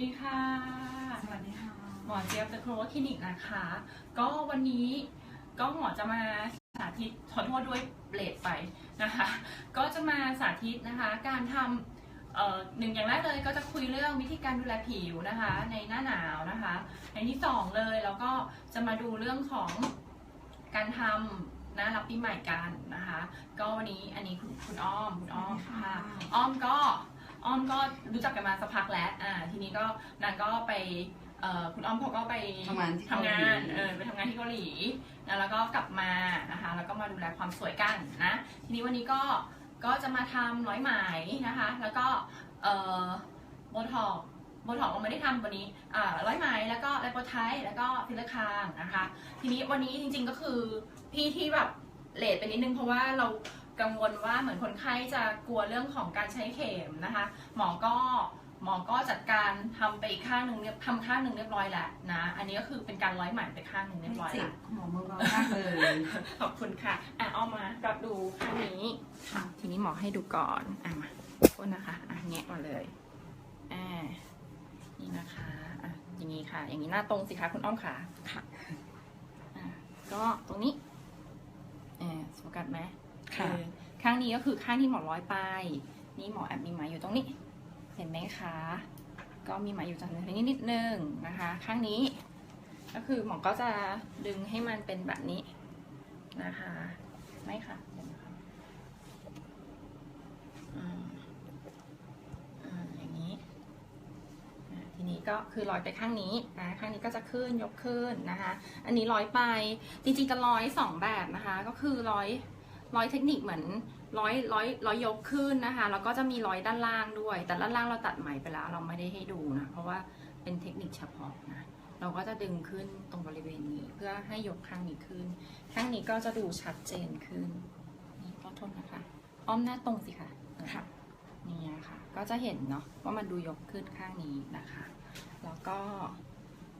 ดีค่ะ สวัสดีค่ะ หมอเจี๊ยบจากครัวคลินิกนะคะ ก็วันนี้ก็หมอจะมาสาธิตขอโทษด้วยเบลดไปนะคะ ก็จะมาสาธิตนะคะ การทำเอ่อหนึ่งอย่างแรกเลยก็จะคุยเรื่องวิธีการดูแลผิวนะคะ ในหน้าหนาวนะคะอย่างที่สองเลยแล้วก็จะมาดูเรื่องของการทำนะรับปีใหม่กันนะคะ ก็วันนี้อันนี้คุณคุณอ้อมคุณอ้อมค่ะอ้อมก็ อ้อมก็รู้จักกันมาสักพักแล้วอ่าทีนี้ก็นางก็ไปเอ่อคุณอ้อมเขาก็ไปทำงานที่ทำงานเกาหลีเออไปทำงานที่เกาหลีนะแล้วก็กลับมานะคะแล้วก็มาดูแลความสวยกันนะทีนี้วันนี้ก็ก็จะมาทำร้อยไหมนะคะ แล้วก็เอ่อโบท็อกโบท็อกเราไม่ได้ทำวันนี้อ่าร้อยไหมแล้วก็ไลโปไทป์แล้วก็ฟิลเลอร์คางนะคะ ทีนี้วันนี้จริงๆก็คือพี่ที่แบบเลทไปนิดนึงเพราะว่าเรา กังวลว่าเหมือนคนไข้จะกลัวเรื่องของการใช้เข็มนะคะ หมอก็หมอก็จัดการทำไปอีกข้างหนึ่งเนี่ยทำข้างหนึ่งเรียบร้อยแล้วนะ อันนี้ก็คือเป็นการร้อยไหมไปข้างหนึ่งเรียบร้อยเจ็แล้บวหมอมือเบามากเลย ขอบคุณค่ะ อะเอามารับดูข้างนี้ค่ะ ทีนี้หมอให้ดูก่อน อะมาโทษนะคะ อะแงะมาเลย อ่า นี่นะคะ อะ อย่างนี้ค่ะ อย่างนี้หน้าตรงสิคะคุณอ้อมขาค่ะ อะ ก็ตรงนี้ เออโฟกัสไหมค่ะเออ ข้างนี้ก็คือข้างที่หมอร้อยไป นี่หมอแอบมีหมาอยู่ตรงนี้ เห็นไหมคะ ก็มีหมาอยู่ตรงนี้นิดนึงนะคะ ข้างนี้ ก็คือหมอก็จะดึงให้มันเป็นแบบนี้นะคะไม่ค่ะอย่างนี้อะทีนี้ก็คือร้อยไปข้างนี้นะข้างนี้ก็จะขึ้นยกขึ้นนะคะ อันนี้ร้อยไป จริงๆจะร้อยสองแบบนะคะ ก็คือร้อย ร้อยเทคนิคเหมือนร้อยร้อยร้อยยกขึ้นนะคะ แล้วก็จะมีร้อยด้านล่างด้วย แต่ด้านล่างเราตัดไหมไปแล้ว เราไม่ได้ให้ดูนะ เพราะว่าเป็นเทคนิคเฉพาะนะ เราก็จะดึงขึ้นตรงบริเวณนี้ เพื่อให้ยกข้างนี้ขึ้น ข้างนี้ก็จะดูชัดเจนขึ้น นี่ก็โทษนะคะ อ้อมหน้าตรงสิคะค่ะ นี่ค่ะ ก็จะเห็นเนาะว่ามันดูยกขึ้นข้างนี้นะคะ แล้วก็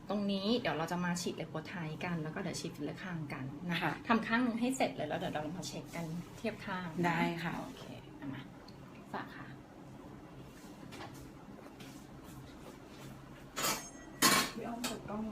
ตรงนี้เดี๋ยวเราจะมาฉีดเลโปไทป์กันแล้วก็เดี๋ยวฉีดฟิลเลอร์ข้างกันนะคะค่ะ ทำข้างหนึงให้เสร็จเลยแล้วเดี๋ยวเรามาเช็คกันเทียบข้างได้ค่ะ โอเคเอามาฝากค่ะ พี่อ้อมเปิดกล้อง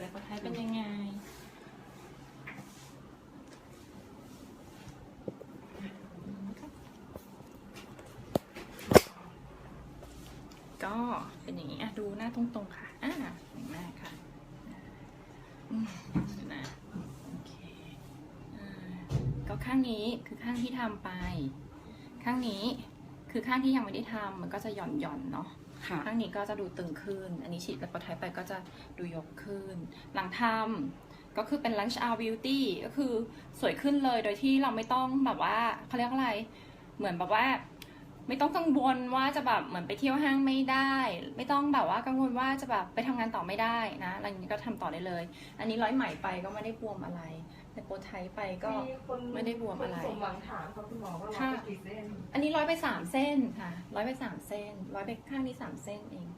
เราจะฉีดเลโปไทป์เป็นยังไง ก็เป็นอย่างนี้อะดูหน้าตรงๆค่ะ อ่าหนหน้าค่ะนะโอเคอก็ข้างนี้คือข้างที่ทำไป ข้างนี้คือข้างที่ยังไม่ได้ทำมันก็จะหย่อนๆเนาะ ข้างนี้ก็จะดูตึงขึ้น อันนี้ฉีดแบบปไทยไปก็จะดูยกขึ้น หลังทำก็คือเป็น lunch hour beauty ก็คือสวยขึ้นเลยโดยที่เราไม่ต้องแบบว่าเขาเรียกอะไร เหมือนแบบว่า ไม่ต้องกังวลว่าจะแบบเหมือนไปเที่ยวห้างไม่ได้ ไม่ต้องแบบว่ากังวลว่าจะแบบไปทำงานต่อไม่ได้นะอะไรอย่างนี้ก็ทำต่อได้เลย อันนี้ร้อยไหมไปก็ไม่ได้บวมอะไร แต่โปรไทยไปก็คนไม่ได้บวมอะไรคนสมหวังถามเขาคุณหมอว่าเราค่ะไปกี่เส้นอันนี้ร้อยไปสามเส้นค่ะร้อยไปสามเส้นร้อยไปข้างนี้สามเส้นเอง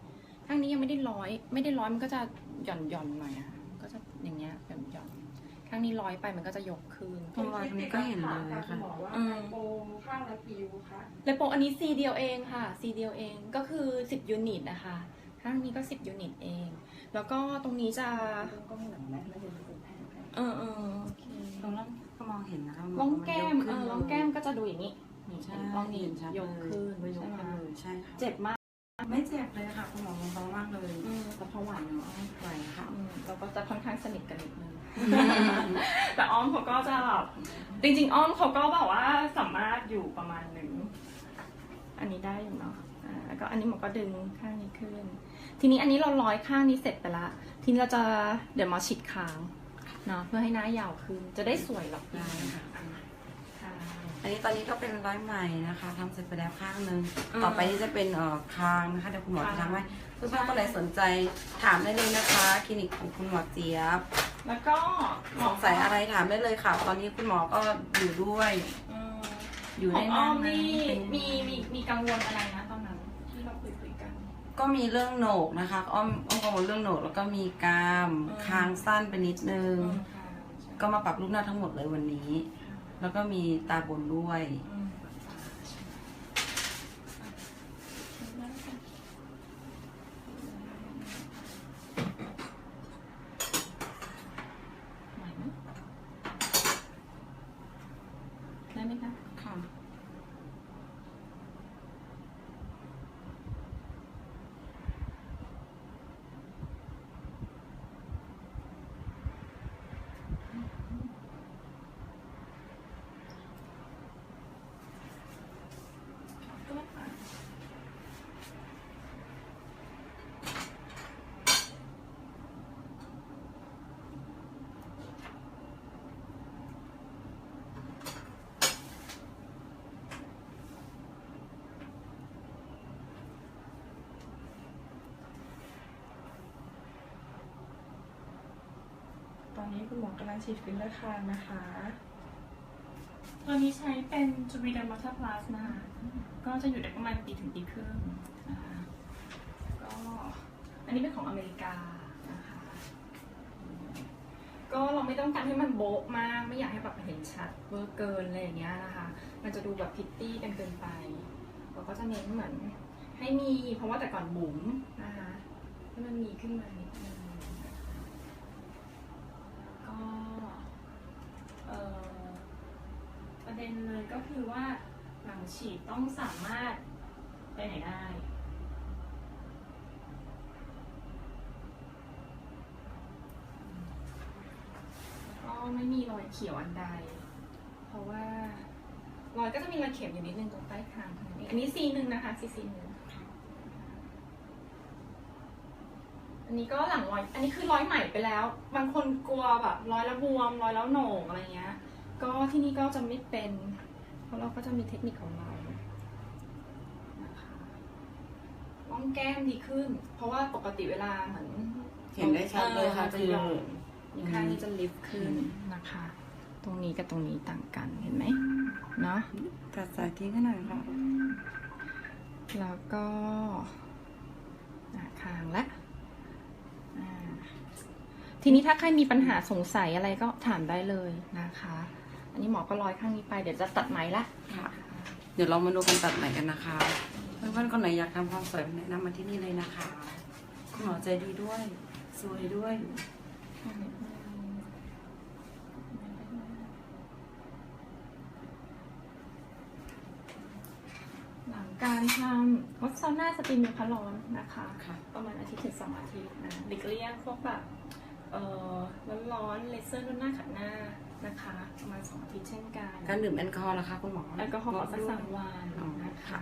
ข้างนี้ยังไม่ได้ร้อย ไม่ได้ร้อยมันก็จะหย่อนหย่อนๆหน่อยอะค่ะก็จะอย่างเงี้ยหย่อนหย่อนๆข้างนี้ร้อยไปมันก็จะยกขึ้นตรงรอยตรงนี้ก็เห็นเลยคุค่ะณหมอว่าอืมไฮโปข้างละกี่ยูคะเลโปอันนี้ซีเดียวเองค่ะซีเดียวเองก็คือสิบยูนิตนะคะข้างนี้ก็10ยูนิตเอง แล้วก็ตรงนี้จะกล้องหลังแม่ไม่ได้เป็นแผ่น เออเออโอเคตรงนั้นก็มองเห็นนะคะร่องแก้มเออร่องแก้มก็จะดูอย่างนี้นี่ใช่ร่องนี้เห็นชัดยกขึ้นเลยยกใช่ไหมขึ้นเลยใช่ค่ะเจ็บมาก ไม่เจ็บเลยค่ะคุณหมอเบาๆมากเลยอืมแต่พอหวานเนาะไหวค่ะอืมเราก็จะค่อนข้างสนิทกันนิดนึงแต่อ้อมเขาก็จะแบบจริงๆ อ้อมเขาก็แบบว่าสามารถอยู่ประมาณหนึ่งอันนี้ได้อยู่เนาะอ่าแล้วก็อันนี้หมอก็ดึงข้างนี้ขึ้น ทีนี้อันนี้เราร้อยข้างนี้เสร็จไปละ ทีนี้เราจะเดี๋ยวหมาฉีดคาง เนาะเพื่อให้หน้ายาวขึ้น จะได้สวยหรอกได้ค่ะค่ะอันนี้ตอนนี้ก็เป็นร้อยใหม่นะคะทำเสร็จไปแล้วข้างหนึงอืมต่อไปนี่จะเป็นเอ่อคางนะคะเดี๋ยวคุณหมอจะทำให้เพื่อนๆคนไหนสนใจถามได้เลยนะคะ คลินิกของคุณหมอเจี๊ยบ แล้วก็หมสองสัยอะไรถามได้เลยค่ะ ตอนนี้คุณหมอก็อยู่ด้วยอืมอยู่ขได้องอ้นาอนมนะนี่เป็นมีมีมีกังวลอะไรนะตอนนั้น ที่เราคุยคุย กันก็มีเรื่องโหนกนะคะอ้อมอ้อมกังวลเรื่องโหนกแล้วก็มีกรามอืมคางสั้นไปนิดนึงอืมค่ะใช่ก็มาปรับรูปหน้าทั้งหมดเลยวันนี้ แล้วก็มีตาบนด้วย อืมไหวไหมได้ไหมคะ ค่ะ ตัวค่ะตอ นี้คุณหมอกำลังฉีดฟิลเลอร์คางนะคะ ตัวนี้ใช้เป็นจูบิดามัต p พลาสนะคะก็จะอยู่ได้ประมาณปีถึงปีครึ่งนะคะก็อันนี้เป็นของอเมริกานะคะก็เราไม่ต้องการให้มันโบ๊ะมาก ไม่อยากให้แบบเห็นชัดเวอร์เกินอะไรอย่างเงี้ยนะคะ มันจะดูแบบพิตตี้กันเกินไป เราก็จะเน้นเหมือนให้มีเพราะว่าแต่ก่อนบุ๋มนะคะให้มันมีขึ้นมานิดนึงนะคะก็เอ่อ ประเด็นเลยก็คือว่าหลังฉีดต้องสามารถไปไหนได้ ก็ไม่มีรอยเขียวอันใด เพราะว่ารอยก็จะมีรอยเขียวอยู่นิดนึงตรงใต้คางเท่านั้อันนี้ซีหนึ่งนะคะซีซีหนึ่งอันนี้ก็หลังรอย อันนี้คือรอยใหม่ไปแล้ว บางคนกลัวแบบรอยแล้วบวมรอยแล้วโหน่งอะไรเงี้ย ก็ที่นี่ก็จะไม่เป็น เพราะเราก็จะมีเทคนิคของเรานะคะร่องแก้มดีขึ้น เพราะว่าปกติเวลาเหมือนเห็นได้ชัดเลยค่ะจะคือหย่อนอีกข้างนี้จะลิฟต์ขึ้นนะคะ ตรงนี้กับตรงนี้ต่างกันเห็นไหมเนาะตัดสายทิ้งกันหน่อยค่ะ แล้วก็อะคางและอ่าทีนี้ถ้าใครมีปัญหาสงสัยอะไรก็ถามได้เลยนะคะ อันนี้หมอก็ร้อยข้างนี้ไปเดี๋ยวจะตัดไหมละค่ะ เดี๋ยวเรามาดูกันตัดใหม่กันนะคะ เพื่อนๆคนไหนอยากทำความสวยแนะนำมาที่นี่เลยนะคะ คุณหมอใจดีด้วย สวยด้วย หลังการทำวัดซาวน่าสตรีมเมคาร้อนนะคะ ค่ะ ประมาณอาทิตย์ถึงสองอาทิตย์นะหลีกเลี่ยงพวกแบบเอ่อร้อนๆเลเซอร์นวดหน้าขัดหน้า นะคะประมาณสองอาทิตย์เช่นกันการดื่มแอลกอฮอล์ล่ะคะคุณหมอแอลกอฮอล์ขอสักด้วยสามวันอ๋อนะคะค่ะ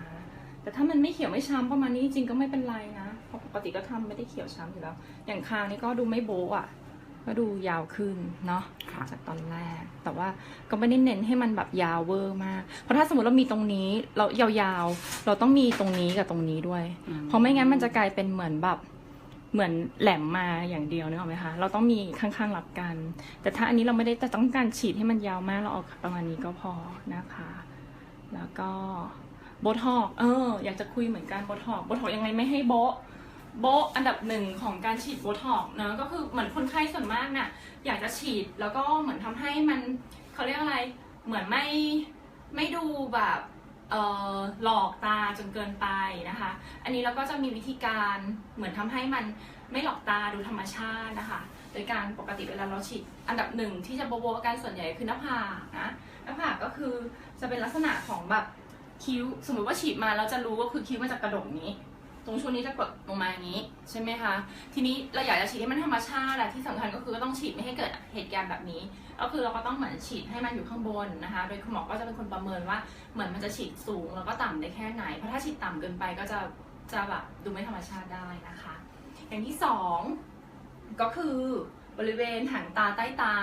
แต่ถ้ามันไม่เขียวไม่ช้ำประมาณนี้จริงๆก็ไม่เป็นไรนะเพราะปกติก็ทำไม่ได้เขียวช้ำอยู่แล้ว อย่างคางนี่ก็ดูไม่โบ๊ะอะ ก็ดูยาวขึ้นเนาะค่ะจากตอนแรก แต่ว่าก็ไม่ได้เน้นให้มันแบบยาวเวอร์มาก เพราะถ้าสมมติเรามีตรงนี้เรายาวๆ เราต้องมีตรงนี้กับตรงนี้ด้วยอืมเพราะไม่งั้นมันจะกลายเป็นเหมือนแบบ เหมือนแหลมมาอย่างเดียวนึกออกไหมคะเราต้องมีข้างๆรับกัน แต่ถ้าอันนี้เราไม่ได้แต่ต้องการฉีดให้มันยาวมากเราเอาประมาณนี้ก็พอนะคะ แล้วก็โบทอกเออ อยากจะคุยเหมือนกันโบทอกโบทอกยังไงไม่ให้โบะโบะอันดับหนึ่งของการฉีดโบทอกเนอะก็คือเหมือนคนไข้ส่วนมากน่ะอยากจะฉีดแล้วก็เหมือนทำให้มันเขาเรียกอะไร เหมือนไม่ไม่ดูแบบ หลอกตาจนเกินไปนะคะ อันนี้เราก็จะมีวิธีการเหมือนทำให้มันไม่หลอกตาดูธรรมชาตินะคะ โดยการปกติเวลาเราฉีดอันดับหนึ่งที่จะโบโบกันส่วนใหญ่คือหน้าผากนะหน้าผากก็คือจะเป็นลักษณะของแบบคิ้ว สมมติว่าฉีดมาเราจะรู้ว่าคือคิ้วมันจะกระดกนี้ ตรงช่วงนี้จะกดลงมาอย่างนี้ใช่ไหมคะ ทีนี้เราอยากจะฉีดให้มันธรรมชาติอะที่สำคัญก็คือต้องฉีดไม่ให้เกิดเหตุการณ์แบบนี้ ก็คือเราก็ต้องเหมือนฉีดให้มันอยู่ข้างบนนะคะ โดยคุณหมอก็จะเป็นคนประเมินว่าเหมือนมันจะฉีดสูงแล้วก็ต่ำได้แค่ไหน เพราะถ้าฉีดต่ำเกินไปก็จะจะแบบดูไม่ธรรมชาติได้นะคะ อย่างที่สองก็คือบริเวณหางตาใต้ตา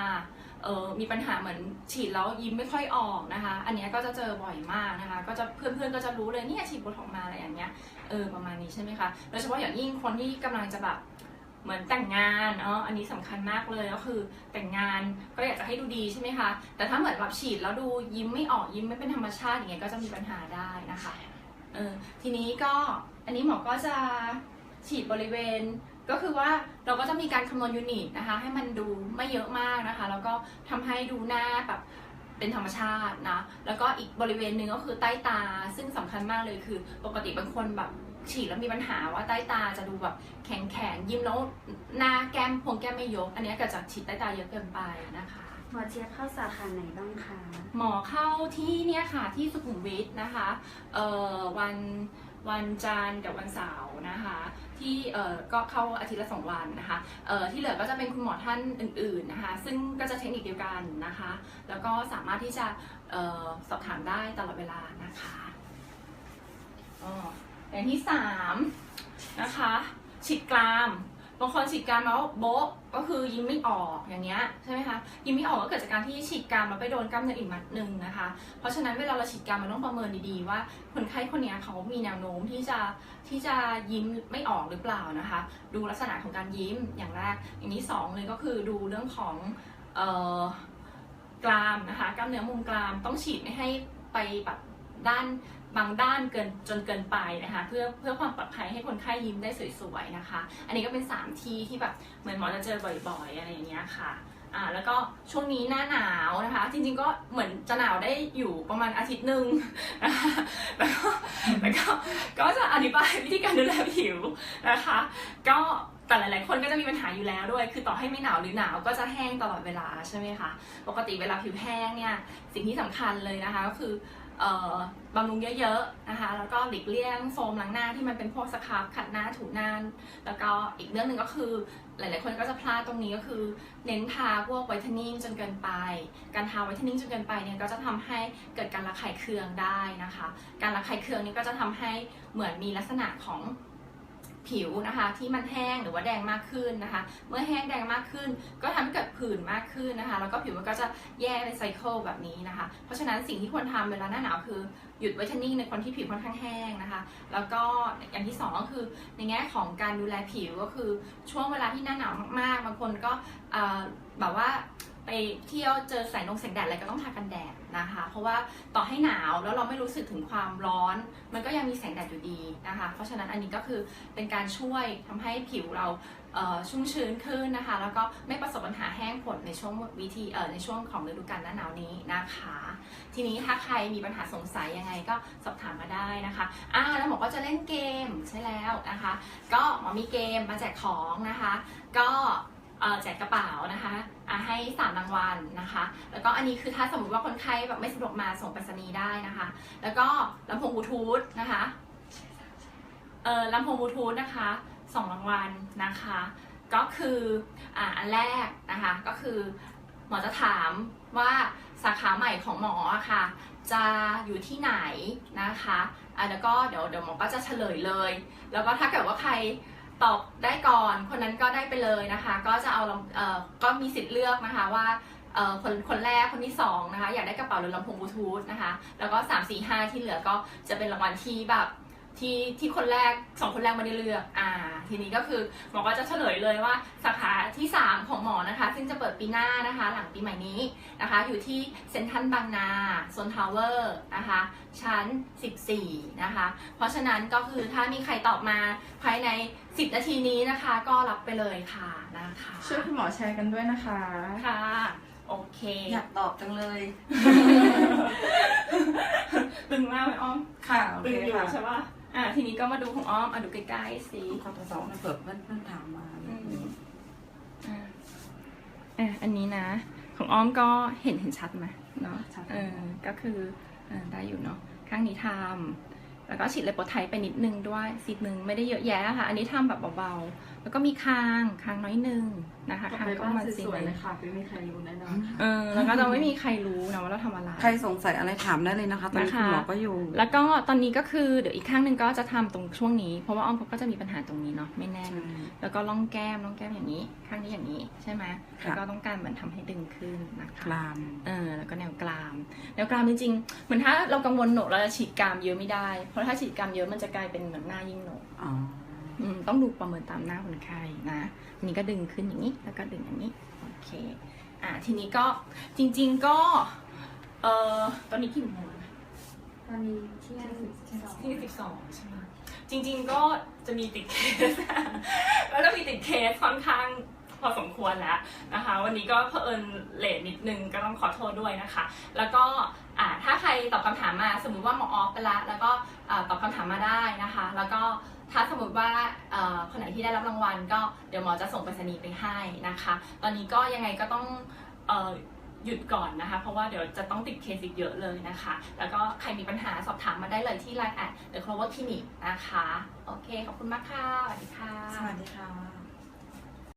เออมีปัญหาเหมือนฉีดแล้วยิ้มไม่ค่อยออกนะคะ อันนี้ก็จะเจอบ่อยมากนะคะ ก็จะเพื่อนๆก็จะรู้เลยเนี่ยฉีดโบท็อกมาอะไรอย่างเงี้ย เออประมาณนี้ใช่ไหมคะ โดยเฉพาะอย่างยิ่งคนที่กำลังจะแบบเหมือนแต่งงานเอออันนี้สำคัญมากเลยก็คือแต่งงานก็อยากจะให้ดูดีใช่ไหมคะ แต่ถ้าเหมือนแบบฉีดแล้วดูยิ้มไม่ออกยิ้มไม่เป็นธรรมชาติอย่างเงี้ยก็จะมีปัญหาได้นะคะ เออทีนี้ก็อันนี้หมอก็จะฉีดบริเวณ ก็คือว่าเราก็จะมีการคำนวณยูนิตนะคะ ให้มันดูไม่เยอะมากนะคะ แล้วก็ทำให้ดูหน้าแบบเป็นธรรมชาตินะ แล้วก็อีกบริเวณหนึ่งก็คือใต้ตา ซึ่งสำคัญมากเลยคือ ปกติบางคนแบบฉีดแล้วมีปัญหาว่าใต้ตาจะดูแบบแข็งแข็งๆยิ้มแล้วหน้าแก้มพวงแก้มไม่ยก อันเนี้ยเกิดจากฉีดใต้ตาเยอะเกินไปนะคะหมอเจี๊ยบเข้าสาขาไหนบ้างคะ หมอเข้าที่เนี่ยค่ะที่สุขุมวิทนะคะ เอ่อวัน วันจันทร์กับวันเสาร์นะคะที่เอ่อก็เข้าอาทิตย์ละสองวันนะคะเอ่อที่เหลือก็จะเป็นคุณหมอท่านอื่นๆนะคะซึ่งก็จะเทคนิคเดียวกันนะคะ แล้วก็สามารถที่จะเอ่อสอบถามได้ตลอดเวลานะคะอ๋ออย่างที่สามนะคะฉีดกราม บางคนฉีดกรามแล้วโบ๊ะก็คือยิ้มไม่ออกอย่างเงี้ยใช่ไหมคะยิ้มไม่ออกก็เกิดจากการที่ฉีดกรามแล้วไปโดนกล้ามเนื้ออีกมัดหนึ่งนะคะ เพราะฉะนั้นเวลาเราฉีดกรามมันต้องประเมินดีๆว่าคนไข้คนเนี้ยเขามีแนวโน้มที่จะที่จะยิ้มไม่ออกหรือเปล่านะคะ ดูลักษณะของการยิ้มอย่างแรกอย่างที่สองเลยก็คือดูเรื่องของเอ่อกรามนะคะกล้ามเนื้อมุมกรามต้องฉีดไม่ให้ไปแบบด้าน บางด้านเกินจนเกินไปนะคะเพื่อเพื่อความปลอดภัยให้คนไข้ยิ้มได้สวยๆนะคะ อันนี้ก็เป็น 3 ที่ที่แบบเหมือนหมอจะเจอบ่อยๆ อะไรอย่างเงี้ยค่ะอ่าแล้วก็ช่วงนี้หน้าหนาวนะคะ จริงๆก็เหมือนจะหนาวได้อยู่ประมาณอาทิตย์หนึ่งนะคะแล้วก็แล้วก็ก็จะอธิบายวิธีการดูแลผิวนะคะ ก็แต่หลายๆคนก็จะมีปัญหาอยู่แล้วด้วย คือต่อให้ไม่หนาวหรือหนาวก็จะแห้งตลอดเวลาใช่ไหมคะ ปกติเวลาผิวแห้งเนี่ย สิ่งที่สำคัญเลยนะคะก็คือ บำรุงเยอะๆนะคะ แล้วก็หลีกเลี่ยงโฟมล้างหน้าที่มันเป็นพวกสครับขัดหน้าถูหน้า แล้วก็อีกเรื่องหนึ่งก็คือ หลายๆคนก็จะพลาดตรงนี้ก็คือ เน้นทาพวกไวท์เทนนิ่งจนเกินไป การทาไวท์เทนนิ่งจนเกินไปเนี่ยก็จะทำให้เกิดการระคายเคืองได้นะคะ การระคายเคืองนี่ก็จะทำให้เหมือนมีลักษณะของ ผิวนะคะที่มันแห้งหรือว่าแดงมากขึ้นนะคะ เมื่อแห้งแดงมากขึ้น ก็ทำให้เกิดผื่นมากขึ้นนะคะ แล้วก็ผิวมันก็จะแย่ในไซเคิลแบบนี้นะคะ เพราะฉะนั้นสิ่งที่ควรทำเวลาหน้าหนาวคือหยุดไวท์เทนนิ่งในคนที่ผิวค่อนข้างแห้งนะคะ แล้วก็อย่างที่สองก็คือในแง่ของการดูแลผิวก็คือช่วงเวลาที่หน้าหนาวมากๆบางคนก็แบบว่า ไปเที่ยวเจอแสงนงแสงแดดอะไรก็ต้องทากันแดดนะคะ เพราะว่าต่อให้หนาวแล้วเราไม่รู้สึกถึงความร้อน มันก็ยังมีแสงแดดอยู่ดีนะคะ เพราะฉะนั้นอันนี้ก็คือเป็นการช่วยทำให้ผิวเราเชุ่มชื้นขึ้นนะคะ แล้วก็ไม่ประสบปัญหาแห้งผดในช่วงวิธีเออในช่วงของฤดูกาลหน้าหนาวนี้นะคะ ทีนี้ถ้าใครมีปัญหาสงสัยยังไงก็สอบถามมาได้นะคะอ่าแล้วหมอก็จะเล่นเกมใช่แล้วนะคะ ก็หมอมีเกมมาแจกของนะคะ ก็ แจกกระเป๋านะคะให้สามรางวัลนะคะ แล้วก็อันนี้คือถ้าสมมติว่าคนไข้แบบไม่สะดวกมาส่งไปรษณีย์ได้นะคะ แล้วก็ลำโพงบลูทูธนะคะเออลำโพงบลูทูธนะคะสองรางวัลนะคะ ก็คืออ่าอันแรกนะคะก็คือหมอจะถามว่าสาขาใหม่ของหมออะค่ะ จะอยู่ที่ไหนนะคะอะแล้วก็เดี๋ยวเดี๋ยวหมอก็จะเฉลยเลย แล้วก็ถ้าเกิดว่าใคร ตอบได้ก่อนคนนั้นก็ได้ไปเลยนะคะ ก็จะเอาลำเออก็มีสิทธิ์เลือกนะคะว่าคนคนแรกคนที่สองนะคะอยากได้กระเป๋าหรือลำโพงบลูทูธนะคะ แล้วก็ 3 4 5 ที่เหลือก็จะเป็นรางวัลที่แบบ ที่ที่คนแรกสองคนแรกไม่ได้เลือกอ่า ทีนี้ก็คือหมอก็จะเฉลยเลยว่าสาขาที่ 3 ของหมอนะคะ ซึ่งจะเปิดปีหน้านะคะ หลังปีใหม่นี้นะคะ อยู่ที่เซ็นทรัลบางนาโซนทาวเวอร์นะคะ ชั้น 14 นะคะ เพราะฉะนั้นก็คือถ้ามีใครตอบมาภายใน 10 นาทีนี้นะคะ ก็รับไปเลยค่ะนะคะช่วยคุณหมอแชร์กันด้วยนะคะค่ะโอเค อยากตอบจังเลยตึงมากไหมอ้อมค่ะโอตึเคงอยู่ค่ะใช่ป่ะ อะทีนี้ก็มาดูของอ้อมอะดูใกล้ๆสิขอตัวสองนะเปิดเพื่อนเพื่อนถามมาอืมอะอะอันนี้นะ ของอ้อมก็เห็นเห็นชัดไหมเนาะเออก็คือเออได้อยู่เนาะข้างนี้ทำแล้วก็ฉีดเลโปไทป์ไปนิดนึงด้วยสีดนึงไม่ได้เยอะแยะค่ะ อันนี้ทำแบบเบาๆ แล้วก็มีคางคางน้อยนึงนะคะคางก็มาสีสวยๆเลยค่ะไม่มีใครรู้แน่นอนค่ะเออแล้วก็จะไม่มีใครรู้นะว่าเราทำอะไร ใครสงสัยอะไรถามได้เลยนะคะตอนนี้นะคะคุณหมอก็อยู่ แล้วก็ตอนนี้ก็คือเดี๋ยวอีกข้างหนึ่งก็จะทำตรงช่วงนี้ เพราะว่าอ้อมเขาก็จะมีปัญหาตรงนี้เนาะไม่แน่นแล้วก็ล่องแก้มล่องแก้มอย่างนี้ ข้างนี้อย่างนี้ใช่ไหมค่ะแล้วก็ต้องการเหมือนทำให้ดึงขึ้นนะคะกลามเออแล้วก็แนวกรามแนวกรามจริงๆเหมือนถ้าเรากังวลโหนกเราจะฉีดกรามเยอะไม่ได้ เพราะถ้าฉีดกรามเยอะมันจะกลายเป็นเหมือนหน้ายิ่งโหนกอ๋ออืม ต้องดูประเมินตามหน้าคนไข้นะทีนี้ก็ดึงขึ้นอย่างนี้ แล้วก็ดึงอย่างนี้ โอเค อ่า ทีนี้ก็จริง ๆก็ เอ่อ ตอนนี้กี่โมงนะตอนนี้เที่ยงสองที่สิบสองใช่ไหมจริง ๆก็จะมีติดเคส แล้วก็มีติดเคสค่อนข้าง อสมควรแล้วนะคะ วันนี้ก็เผอิญเลทนิดนึงก็ต้องขอโทษด้วยนะคะ แล้วก็ถ้าใครตอบคำถามมาสมมุติว่าหมอออฟไปละแล้วก็ตอบคำถามมาได้นะคะ แล้วก็ถ้าสมมติว่าคนไหนที่ได้รับรางวัล ก็เดี๋ยวหมอจะส่งไปรษณีย์ไปให้นะคะ ตอนนี้ก็ยังไงก็ต้องออหยุดก่อนนะคะ เพราะว่าเดี๋ยวจะต้องติดเคสอีกเยอะเลยนะคะ แล้วก็ใครมีปัญหาสอบถามมาได้เลยที่ Line แอด The Clover Clinic นะคะ โอเค ขอบคุณมากค่ะ สวัสดีค่ะ สวัสดีค่ะ